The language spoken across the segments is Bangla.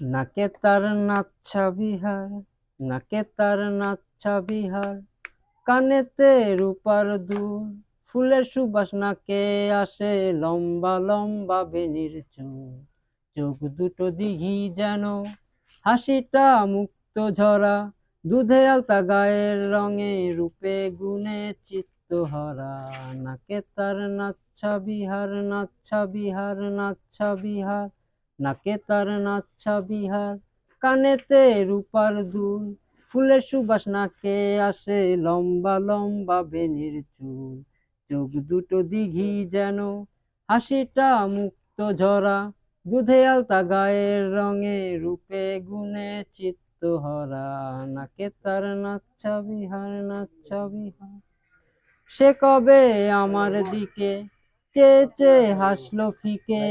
নাকে তার নাচ্ছা বিহার নাকে তার নাচ্ছা বিহার কানেতে রূপার দুল, ফুলের সুবাস নাকে আসে? লম্বা লম্বা বেনির চুল, চোখ দুটো দিঘি যেন। হাসিটা মুক্ত ঝরা, দুধে আলতা গায়ের রঙে রূপে গুণে চিত্ত হরা নাকে তার নাচ্ছা বিহার নাচ্ছা বিহার নাচ্ছা বিহার নাকে তার নাচ্ছা বিহার, কানেতে রূপার দুল। ফুলের সুবাস নাকে আসে লম্বা লম্বা বেনির চুল। চোখ দুটো দিঘি যেন, হাসিটা মুক্ত ঝরা। দুধে আলতা গায়ের রঙে রূপে গুণে চিত্ত হরা নাকে তার নাচ্ছা বিহার নাচ্ছা বিহার। সে কবে আমার দিকে চেয়ে চেয়ে হাসলো ফিকে।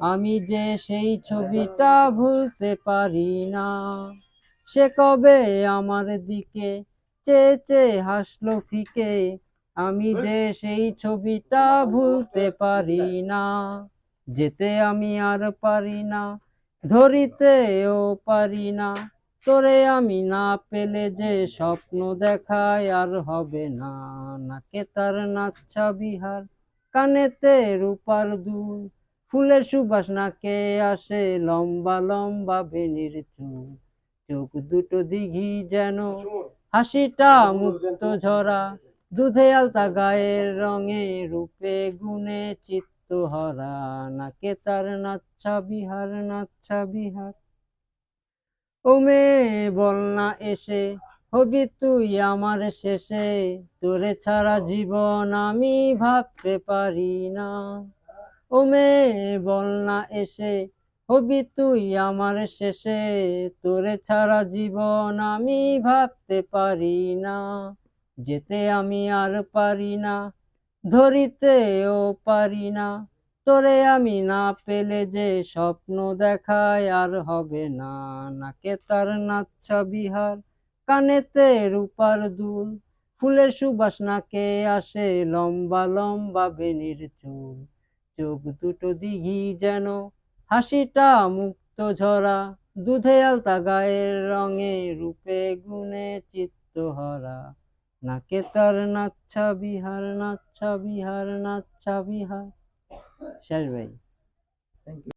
আমি যে সেই ছবিটা ভুলতে পারি না। সে কবে আমার দিকে চেয়ে চেয়ে হাসলো ফিকে? আমি যে সেই ছবিটা ভুলতে পারি না। যেতে আমি আর পারি না, ধরিতেও পারি না। তোরে আমি না পেলে যে স্বপ্ন দেখায় আর হবে না। নাকে তার নাচ্ছা বিহার কানেতে রূপার দুল, ফুলের সুবাস নাকে আসে লম্বা লম্বা বেনির চুল। চোখ দুটো দিঘি যেন হাসিটা মুক্ত ঝরা, দুধে আলতা গায়ের রঙে রূপে গুণে চিত্ত হরা। নাকে তার নাচ্ছা বিহার নাচ্ছা বিহার। ও মেয়ে বল না এসে হবি তুই আমার শেষে, তোরে ছাড়া জীবন আমি ভাবতে পারি না। ও মেয়ে বল না এসে হবি তুই আমার শেষে, তোরে ছাড়া জীবন আমি ভাবতে পারি না। যেতে আমি আর পারি না ধরিতেও পারি না। তোরে আমি না পেলে যে স্বপ্ন দেখায় আর হবে না, নাকে তার নাচ্ছা বিহার। কানেতে রূপার দুল, ফুলের সুবাস নাকে আসে লম্বা লম্বা বেনির চুল। চোখ দুটো দিঘি যেন হাসিটা মুক্ত ঝরা, দুধে আলতা গায়ের রঙে রূপে গুণে চিত্ত হরা নাকে তার নাচ্ছা বিহার নাচ্ছা বিহার নাচ্ছা বিহার। শেষ ভাই।